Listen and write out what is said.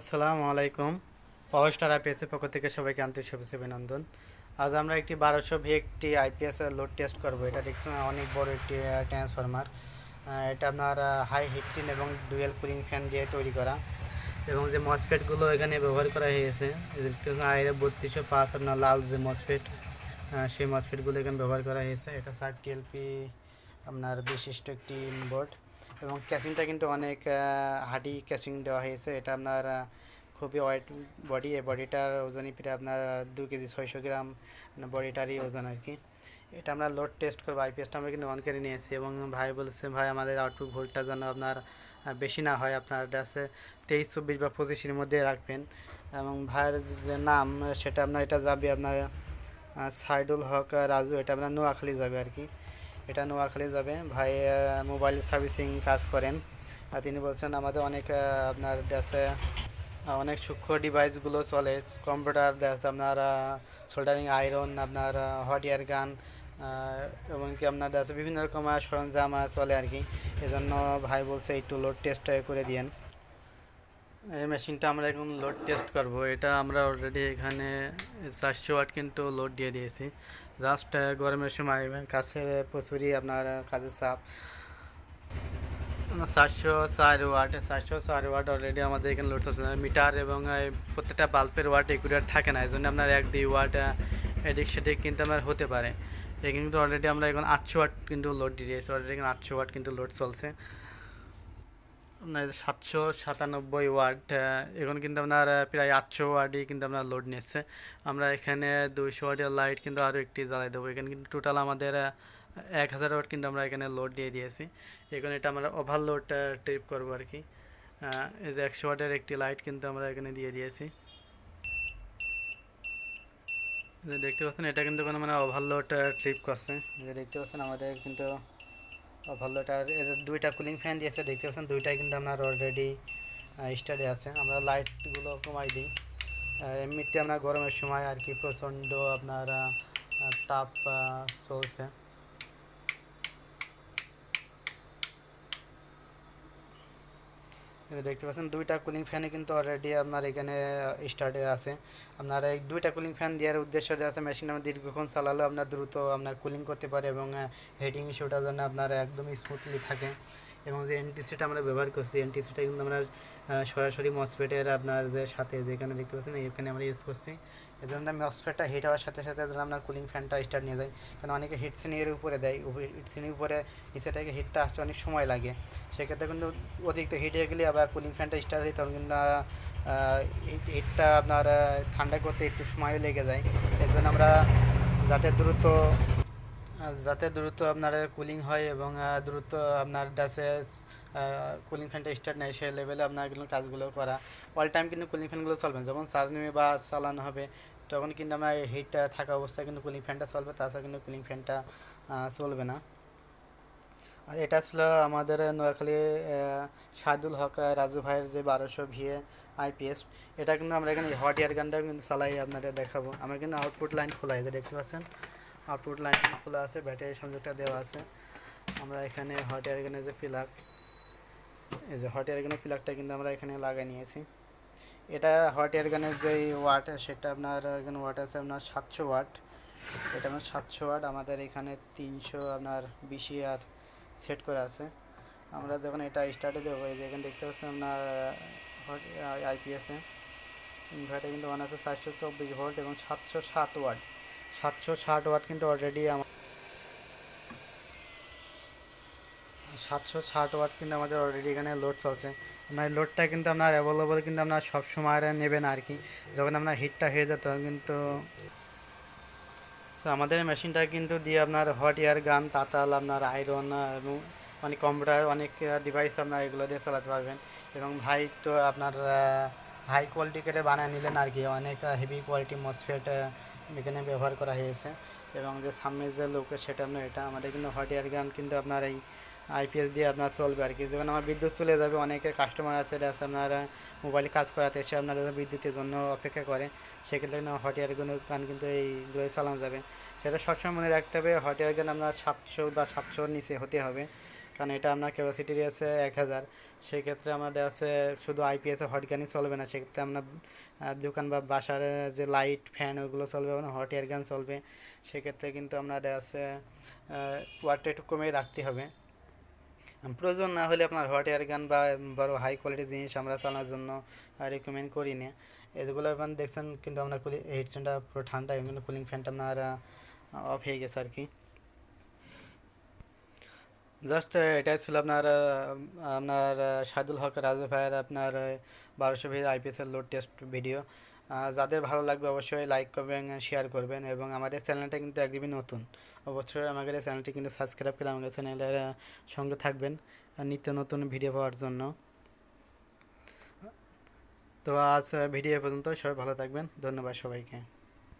আসসালামু আলাইকুম। পাওয়ার স্টার আইপিএসের পক্ষ থেকে সবাইকে আন্তরিক শুভেচ্ছা অভিনন্দন। আজ আমরা একটি বারোশো ভি একটি আইপিএস লোড টেস্ট করব। এটা দেখছি অনেক বড় একটি ট্রান্সফরমার এটা আপনার হাই হিটচিন এবং ডুয়েল কুলিং ফ্যান দিয়ে তৈরি করা। এবং যে মসপেটগুলো এখানে ব্যবহার করা হয়েছে আইরে বত্রিশশো পাঁচ আপনার লাল যে মসপেট সেই মসপেটগুলো এখানে ব্যবহার করা হয়েছে। এটা ষাট টিএলপি আপনার বিশিষ্ট একটি বোর্ড এবং ক্যাসিংটা কিন্তু অনেক হার্ডি ক্যাসিং দেওয়া হয়েছে। এটা আপনার খুবই ওয়েট বডি এই বডিটার ওজনই প্রায় আপনার দু কেজি ছয়শো গ্রাম বডিটারই ওজন আর কি। এটা আমরা লোড টেস্ট করব আইপিএসটা আমরা কিন্তু অন করে নিয়েছি এবং ভাই বলছে ভাই আমাদের আউটপুট ভোল্টটা যেন আপনার বেশি না হয় আপনার আছে তেইশ চব্বিশ বা পঁচিশের মধ্যে রাখবেন। এবং ভাইয়ের যে নাম সেটা আপনার এটা যাবে আপনার সাইডুল হক রাজু এটা আপনার নোয়াখালী যাবে আর কি। এটা নোয়াখালী যাবে। ভাই মোবাইল সার্ভিসিং কাজ করেন। আর তিনি বলছেন আমাদের অনেক আপনার দেশে অনেক সূক্ষ্ম ডিভাইসগুলো চলে। কম্পিউটার দেশ আপনার সোল্ডারিং আয়রন আপনার হট এয়ার গান এমনকি আপনার দেশে বিভিন্ন রকম আহ, সরঞ্জাম চলে আর কি এজন্য ভাই বলছে একটু লোড টেস্ট করে দিয়েন। এই মেশিনটা আমরা এখন লোড টেস্ট করব। এটা আমরা অলরেডি এখানে চারশো ওয়াট কিন্তু লোড দিয়ে দিয়েছি। জাস্ট গরমের সময় কাছে প্রচুরই আপনার কাজের চাপ। চারশো চার ওয়াট, চারশো চার ওয়াট অলরেডি আমাদের এখানে লোড চলছে। মিটার এবং প্রত্যেকটা বাল্বের ওয়াট একুরেট থাকে না। এই জন্য আপনার এক দুই ওয়াট এদিক সেদিক কিন্তু আপনার হতে পারে। কিন্তু অলরেডি আমরা এখন আটশো ওয়াট কিন্তু লোড দিয়ে দিয়েছি। অলরেডি এখানে আটশো ওয়াট কিন্তু লোড চলছে। আপনার সাতশো সাতানব্বই ওয়ার্ড এখন কিন্তু আপনার প্রায় আটশো ওয়ার্ডই কিন্তু আপনার লোড নিচ্ছে। আমরা এখানে দুইশো ওয়ার্ডের লাইট কিন্তু আরও একটি জ্বালাই দেবো। এখানে কিন্তু টোটাল আমাদের এক হাজার ওয়াট কিন্তু আমরা এখানে লোড দিয়ে দিয়েছি। এখানে এটা আমরা ওভারলোড ট্রিপ করব আর কি। এই যে একশো ওয়াটের একটি লাইট কিন্তু আমরা এখানে দিয়ে দিয়েছি। দেখতে পাচ্ছেন, এটা কিন্তু কোনো মানে ওভারলোড ট্রিপ করছে। দেখতে পাচ্ছেন, আমাদের কিন্তু ওভারলোডার দুইটা কুলিং ফ্যান দিয়েছে, দেখতে পাচ্ছেন? দুইটাই কিন্তু আপনার অলরেডি স্টার্টে আছে। আমরা লাইটগুলো কমাই দিই। এমনিতে আপনার গরমের সময় আর কি প্রচণ্ড আপনার তাপ চলছে এই যে দেখতে পাচ্ছেন, দুইটা কুলিং ফ্যানই কিন্তু অলরেডি আপনার এখানে স্টার্টে আছে। আপনার এই দুইটা কুলিং ফ্যান দেওয়ার উদ্দেশ্য যে আছে মেশিন আমার দীর্ঘক্ষণ চালালে আপনার দ্রুত আপনার কুলিং করতে পারে এবং হেডিং ইস্যুটার জন্য আপনার একদম স্মুথলি থাকে। এবং যে এনটিসিটা আমরা ব্যবহার করছি এনটিসিটা কিন্তু আমরা সরাসরি মসফেটের আপনার যে সাথে যেখানে দেখতে পাচ্ছেন এখানে আমরা ইউজ করছি। এই জন্য আমি মসফেটটা হিট হওয়ার সাথে সাথে যেন আপনার কুলিং ফ্যানটা স্টার্ট নিয়ে যায় কারণ অনেকে হিট সিনিংয়ের উপরে দেয় হিট সিনির উপরে, নিচে থেকে হিটটা আসতে অনেক সময় লাগে। সেক্ষেত্রে কিন্তু অতিরিক্ত হিট হয়ে গেলে আবার কুলিং ফ্যানটা স্টার্ট হয় তখন কিন্তু হিটটা আপনার ঠান্ডা করতে একটু সময় লেগে যায়। এর জন্য আমরা যাতে দ্রুত যাতে দ্রুত আপনার কুলিং হয় এবং দ্রুত আপনার ডাসে কুলিং ফ্যানটা স্টার্ট নেয়, সেই লেভেলে আপনার কাজগুলো করা। অল টাইম কিন্তু কুলিং ফ্যানগুলো চলবে যখন চার্জ নেবে বা চালানো হবে, তখন কিন্তু আমার হিটটা থাকা অবস্থায় কিন্তু কুলিং ফ্যানটা চলবে, তাছাড়া কিন্তু কুলিং ফ্যানটা চলবে না। আর এটা ছিল আমাদের নোয়াখালী শাহিদুল হক রাজু ভাইয়ের যে বারোশো ভিএ আইপিএস। এটা কিন্তু আমরা এখানে হট এয়ার গানটা কিন্তু চালাই আপনাদের দেখাবো। আমরা কিন্তু আউটপুট লাইন খোলা দেখতে পাচ্ছেন? আউটপুট লাইন খোলা আছে ব্যাটারি সংযোগটা দেওয়া আছে। আমরা এখানে হট এয়ার গানের যে প্লাগ এই যে হট এয়ার গানের প্লাগটা কিন্তু আমরা এখানে লাগাই নিয়েছি। এটা হট এয়ার গানের যে ওয়াট সেটা আপনার এখানে ওয়াট আছে আপনার সাতশো ওয়াট এটা আপনার সাতশো ওয়াট আমাদের এখানে তিনশো আপনার বিশি আর সেট করা আছে। আমরা যখন এটা স্টার্টে দেবো, এই যে এখানে দেখতে পাচ্ছেন আপনার আইপিএসে ইনভার্টার কিন্তু ওয়ান আছে চারশো চব্বিশ ভোল্ট এবং সাতশো সাত ওয়াট সাতশো ষাট ওয়াট কিন্তু অলরেডি আমার সাতশো ষাট ওয়াট কিন্তু আমাদের অলরেডি এখানে লোড চলছে। আপনার লোডটা কিন্তু আপনার অ্যাভেলেবল কিন্তু আপনার সব সময় নেবেন আর কি। যখন আপনার হিটটা হয়ে তখন কিন্তু আমাদের মেশিনটা কিন্তু দিয়ে আপনার হট এয়ার গান তাতাল, আপনার আয়রন এবং অনেক কম্পিউটার অনেক ডিভাইস আপনার এগুলো দিয়ে চালাতে পারবেন। এবং ভাই তো আপনার হাই কোয়ালিটি করে বানিয়ে নিলেন আর কি অনেক হেভি কোয়ালিটি মসফেট এখানে ব্যবহার করা হয়েছে। এবং যে সামনে যে লোকের সেটা আপনার এটা, আমাদের কিন্তু হট এয়ার গান কিন্তু আপনার এই আইপিএস দিয়ে আপনার চলবে আর কি যখন আমার বিদ্যুৎ চলে যাবে, অনেকে কাস্টমার আছে এটা আছে আপনার মোবাইলে কাজ করাতে এসে আপনার বিদ্যুতের জন্য অপেক্ষা করে। সেক্ষেত্রে কিন্তু হট এয়ার গান কিন্তু এইগুলোই চালানো যাবে। সেটা সবসময় মনে রাখতে হবে হট এয়ার গান আপনার সাতশো বা সাতশোর নিচে হতে হবে। কারণ এটা আপনার ক্যাপাসিটি আছে এক হাজার। সেক্ষেত্রে আমাদের আছে শুধু আইপিএস হট গানই চলবে না, সেক্ষেত্রে আপনার দোকান বা বাসার যে লাইট ফ্যান ওগুলো চলবে না হট এয়ার গান চলবে, সেক্ষেত্রে কিন্তু আপনাদের আছে ওয়াটটা একটু কমে রাখতে হবে। প্রয়োজন না হলে আপনার হট এয়ার গান বা বড় হাই কোয়ালিটির জিনিস আমরা চালানোর জন্য রেকমেন্ড করি না। এগুলো আপনার দেখছেন, কিন্তু আপনার কুলি হেডসেনটা পুরো ঠান্ডা কুলিং ফ্যানটা আপনার অফ হয়ে গেছে আর কি। জাস্ট এটাই ছিল আপনার আপনার শাহিদুল হক, রাজু ভাইয়ের আপনার বারোশো ভিডিও আইপিএসের লোড টেস্ট ভিডিও যাদের ভালো লাগবে অবশ্যই লাইক করবেন শেয়ার করবেন এবং আমাদের চ্যানেলটা কিন্তু একদমই নতুন। অবশ্যই আমাদের চ্যানেলটি কিন্তু সাবস্ক্রাইব করে আমাদের চ্যানেলের সঙ্গে থাকবেন নিত্য নতুন ভিডিও পাওয়ার জন্য। তো আজ ভিডিও পর্যন্ত সবাই ভালো থাকবেন। ধন্যবাদ সবাইকে।